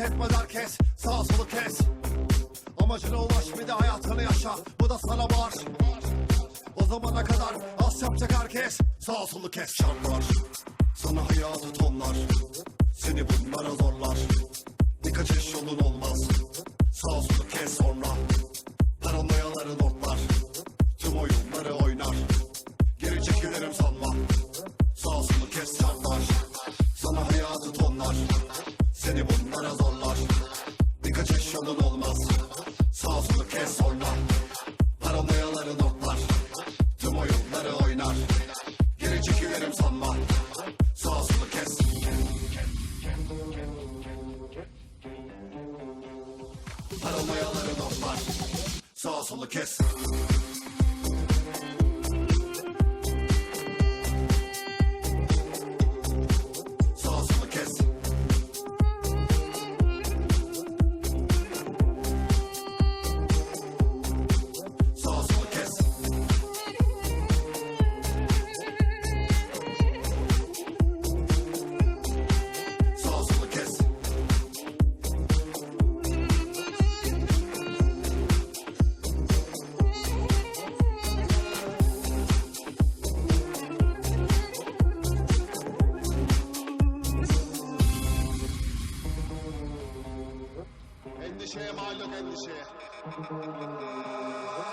etmez herkes Sağ solu kes. Amacına ulaş bir de hayatını yaşa Bu da sana var. O zamana kadar az yapacak herkes Sağ solu kes. Şartlar Sana hayatı tonlar. Seni bunlara zorlar. Birkaç iş yolun olmaz zorlar. Birkaç yolun olmaz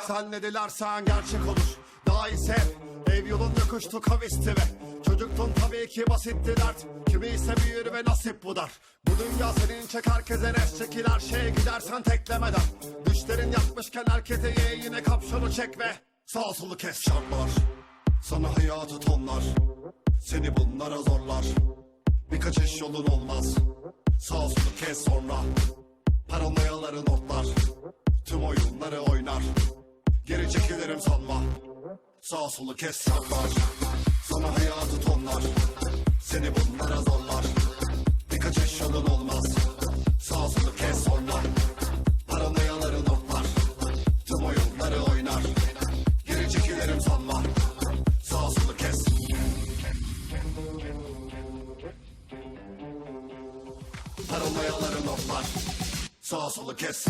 Sen ne dilersen gerçek olur. Daha iyi sev Ev yolun yokuştu kavisti ve Çocuktun tabii ki basitti dert. Kimi ise büyür ve nasip bu dar Bu dünya senin çek herkese res çekil her şeye gidersen teklemeden. Düşlerin yatmışken herkese ye yine kapşonu çek ve Sağ solu kes. Şartlar Sana hayatı tonlar. Seni bunlara zorlar. Birkaç iş yolun olmaz. Sağ solu kes sonra. Paranoyaları notlar Tüm oyunları oynar. Geri çekilirim sanma. Sağ solu kes şartlar Sana hayatı tonlar. Seni bunlara zorlar. Birkaç iş yolun olmaz. Sağ solu kes sonra Paranoyaları notlar Tüm oyunları oynar. Geri çekilirim sanma. Sağ solu kes. Paranoyaları notlar Sağ solu kes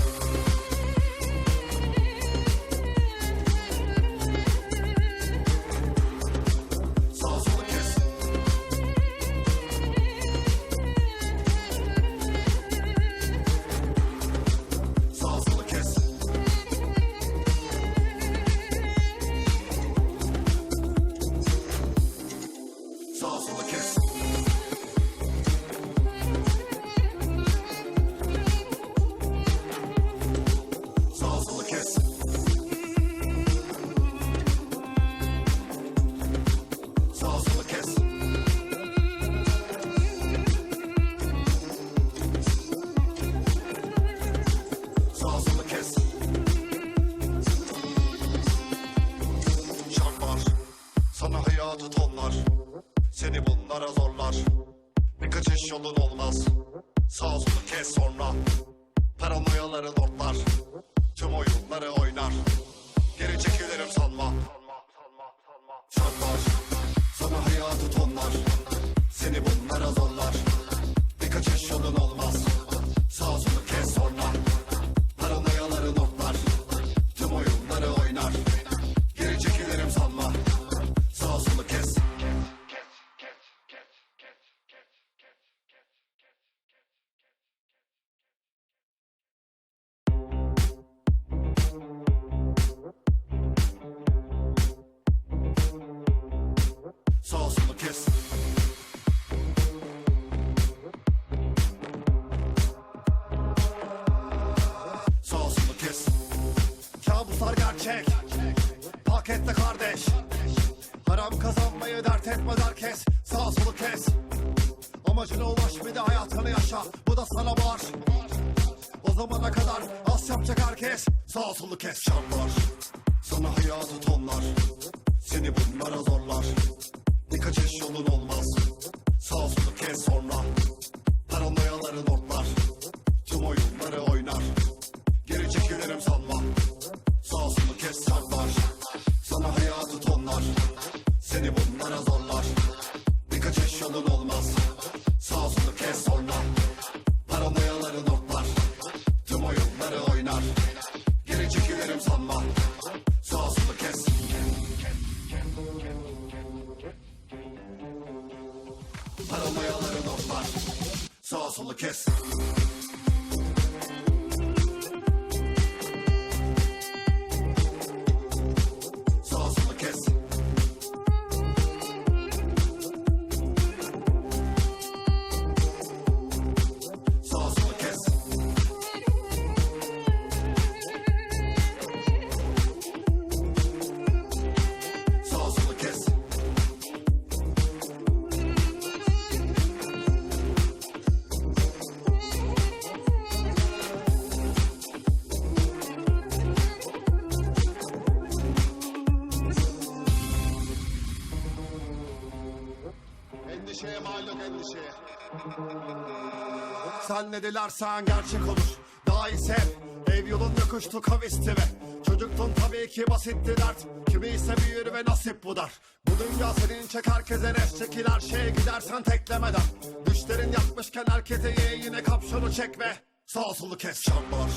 Sen ne dilersen gerçek olur. Daha iyi sev. Ev yolun yokuştu kavisti ve Çocuktun tabii ki basitti dert. Kimi ise büyür ve nasip bu dar. Bu dünya senin çek herkese res çekil her şeye gidersen teklemeden Düşlerin yapmışken herkese ye yine kapşonu çek ve Sağ solu kes. Şartlar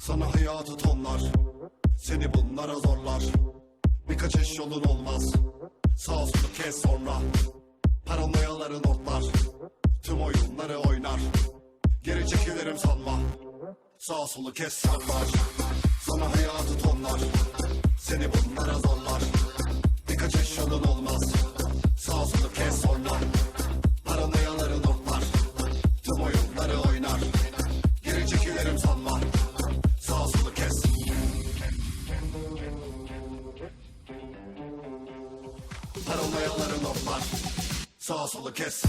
Sana hayatı tonlar. Seni bunlara zorlar. Bir kaçış yolun olmaz. Sağ solu kes sonra. Paranoyaların ortlar. Tüm oyunları oynar Geri çekilirim sanma Sağ solu kes sarlar Sana hayatı tonlar. Seni bunlara zorlar. Bir kaçış yolun olmaz. Sağ solu kes sonra Paranoyaların ortlar Tüm oyunları oynar. Geri çekilirim sanma Sağ solu kes. Paranoyaların ortlar Sağ solu kes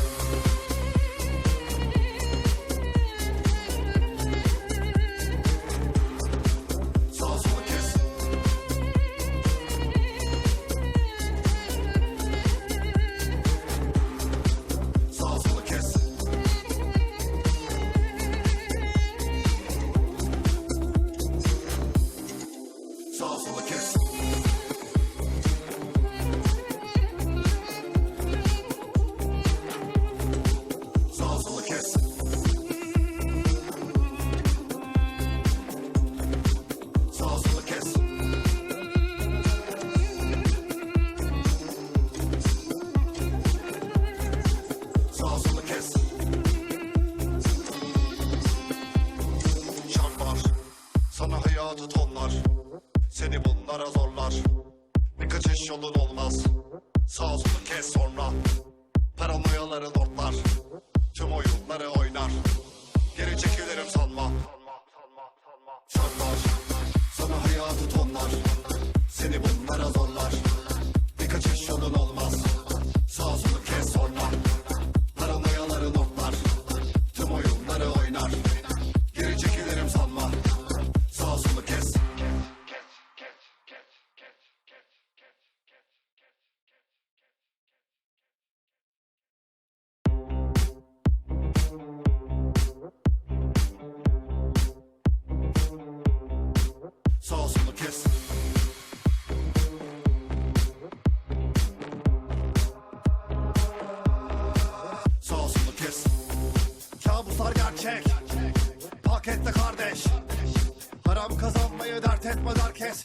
etmez herkes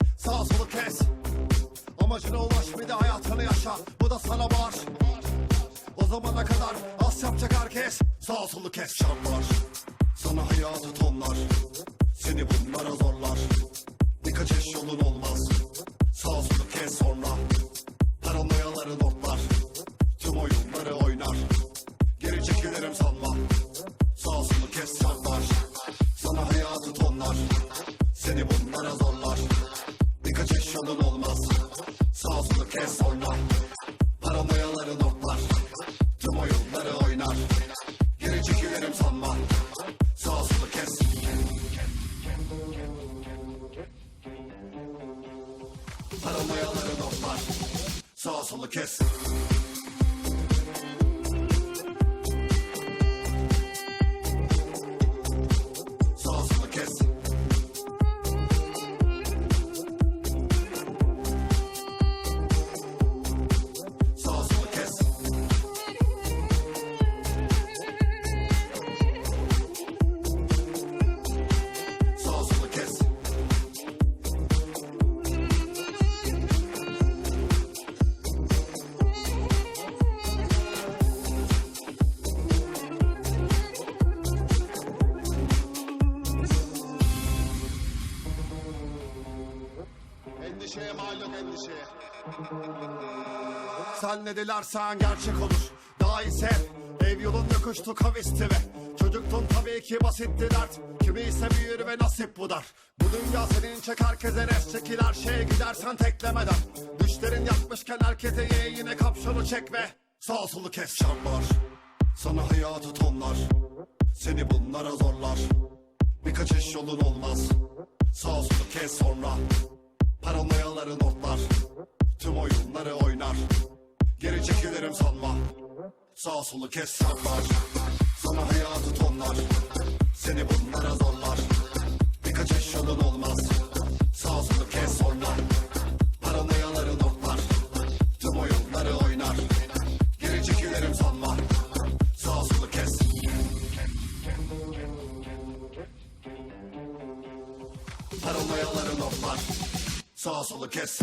Sen ne dilersen gerçek olur. Daha iyi sev Ev yolun yokuştu kavisti ve Çocuktun tabii ki basitti dert. Kimi ise büyür ve nasip bu dar Bu dünya senin çek herkese res çekil her şeye gidersen teklemeden Düşlerin yatmışken herkese ye yine kapşonu çek ve Sağ solu kes şartlar Sana hayatı tonlar Seni bunlara zorlar. Bir kaçış yolun olmaz Sağ solu kes sonra. Paranoyaların ortlar Tüm oyunları oynar Geri çekilirim sanma Sağ solu kes saklar Sana hayatı tonlar. Seni bunlara zorlar. Bir kaçış yolun olmaz. Sağ solu kes sonra. Paranoyaların ortlar Tüm oyunları oynar. Geri çekilirim sanma Sağ solu kes. Paranoyaların ortlar Sağ solu kes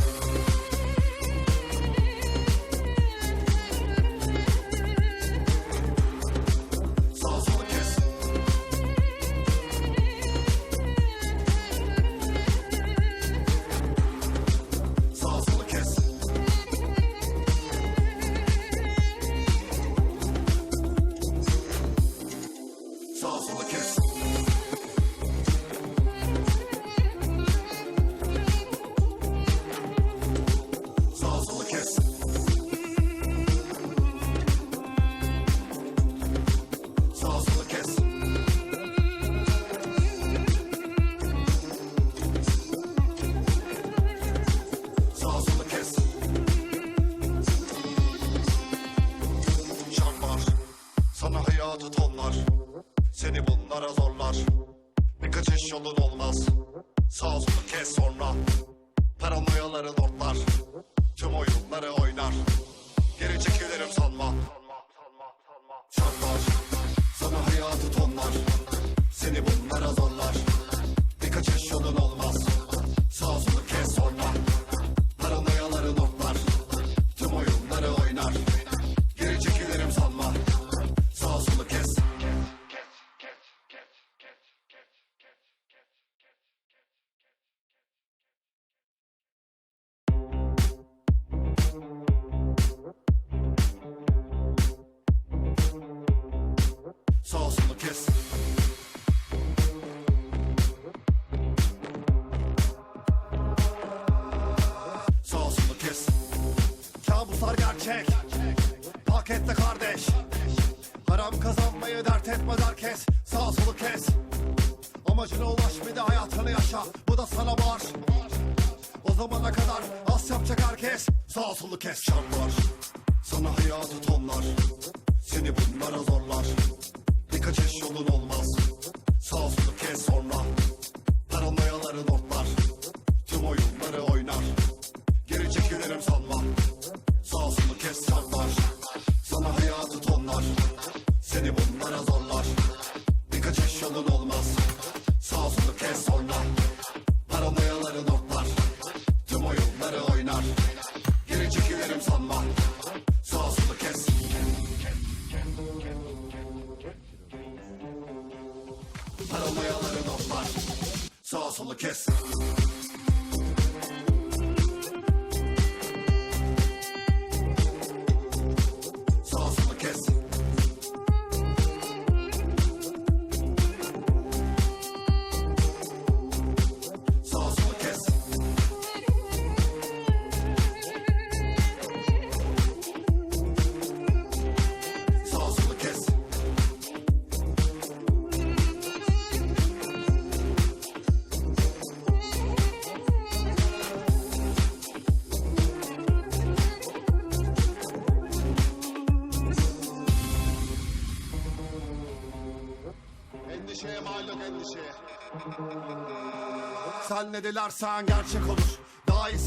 ne dilersen gerçek olur. Daha iyi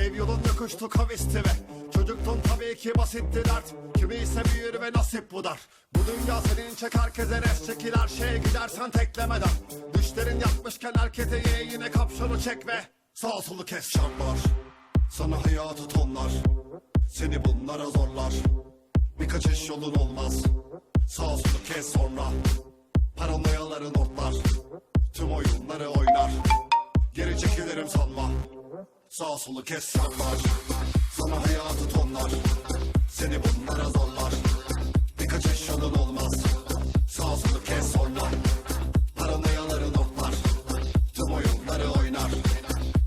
Ev yolun yokuştu kavisti ve Çocuktun tabii ki basitti dert. Kimi ise büyür ve nasip bu dar Bu dünya senin çek herkese res çekil her şeye gidersen teklemeden Düşlerin yatmışken herkese ye yine kapşonu çek ve Sağ solu kes. Şartlar Sana hayatı tonlar. Seni bunlara zorlar. Bir kaçış yolun olmaz. Sağ solu kes sonra. Paranoyaların ortlar. Tüm oyunları oynar Geri çekilirim sanma Sağ solu kes şartlar. Sana hayatı tonlar. Seni bunlara zorlar. Bir kaçış yolun olmaz. Sağ solu kes sonra Paranoyaları notlar Tüm oyunları oynar.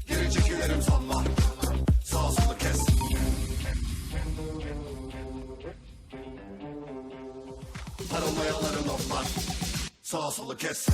Geri çekilirim sanma Sağ solu kes. Paranoyaları notlar Sağ solu kes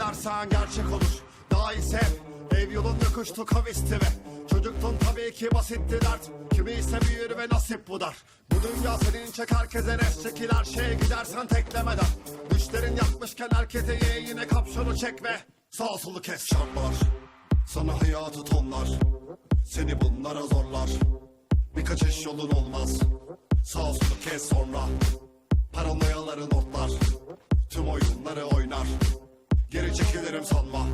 dilersen gerçek olur. Daha iyi sev Ev yolun yokuştu kavisti ve Çocuktun tabii ki basitti dert. Kimi ise büyür ve nasip bu dar Bu dünya senin çek herkese res çekil her şeye gidersen teklemeden Düşlerin yapmışken herkese ye yine kapşonu çek ve Sağ solu kes. Şartlar Sana hayatı tonlar. Seni bunlara zorlar. Bir kaçış yolun olmaz. Sağ solu kes sonra. Paranoyaları notlar Tüm oyunları oynar Geri çekilirim sanma.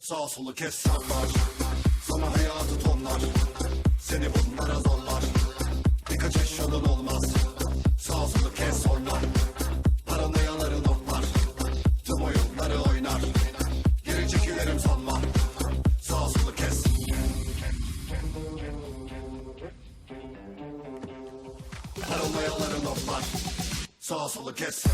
Sağ solu kes şartlar Sana hayatı tonlar. Seni bunlara zorlar. Bir kaçış yolun olmaz. Sağ solu kes sonra. Paranoyaları notlar Tüm oyunları oynar. Geri çekilirim sanma. Sağ solu kes. Paranoyaları notlar Sağ solu kes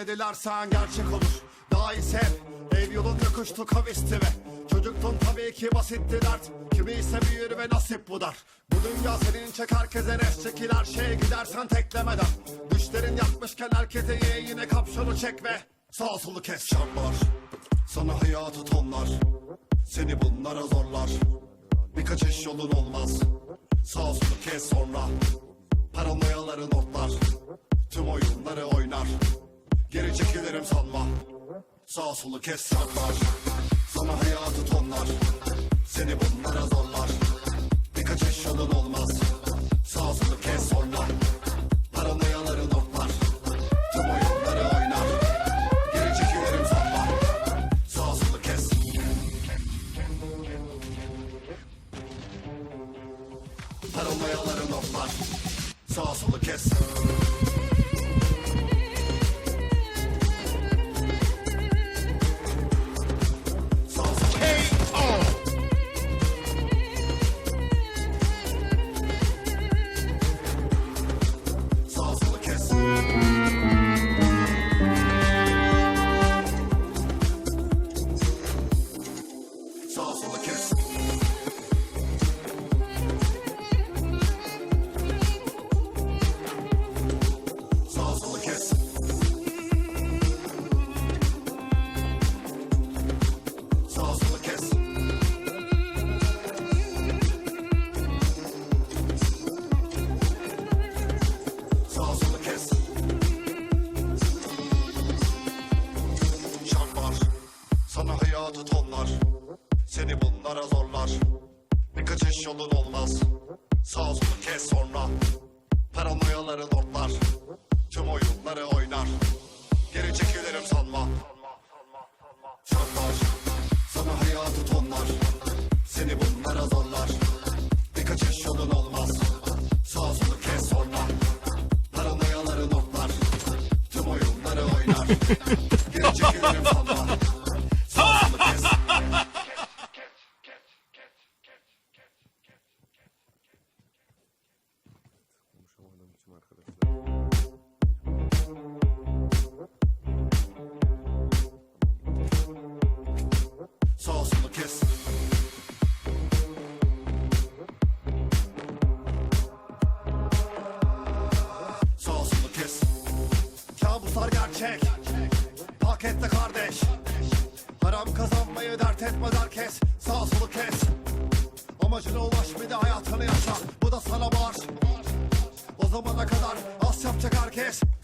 ne dilersen gerçek olur. Daha iyi sev. Ev yolun yokuştu kavisti ve Çocuktun tabii ki basitti dert. Kimi ise büyür ve nasip bu dar Bu dünya senin çek herkese res. Çekil her şeye gidersen teklemeden. Düşlerin yakmışken herkese ye yine kapşonu çek ve Sağ solu kes şambar Sana hayatı tonlar. Seni bunlara zorlar. Bir kaçış yolun olmaz. Sağ solu kes sonra. Paranoyaların otlar Tüm oyunları oynar. Geri çekilirim sanma Sağ solu kes şartlar Sana hayatı tonlar. Seni bunlara zorlar. Birkaç eşyanın olmaz. Sağ solu kes sonra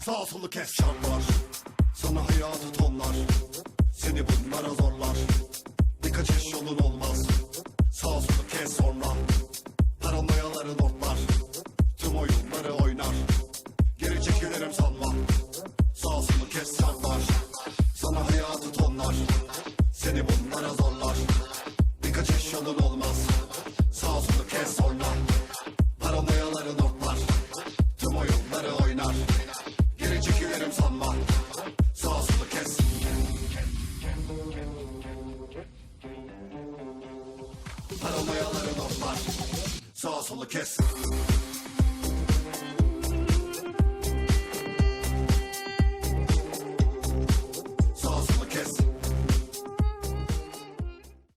Sağ solu kes şartlar Sana hayatı tonlar. Seni bunlara zorlar. Birkaç iş yolun olmaz. Sağ solu kes sonra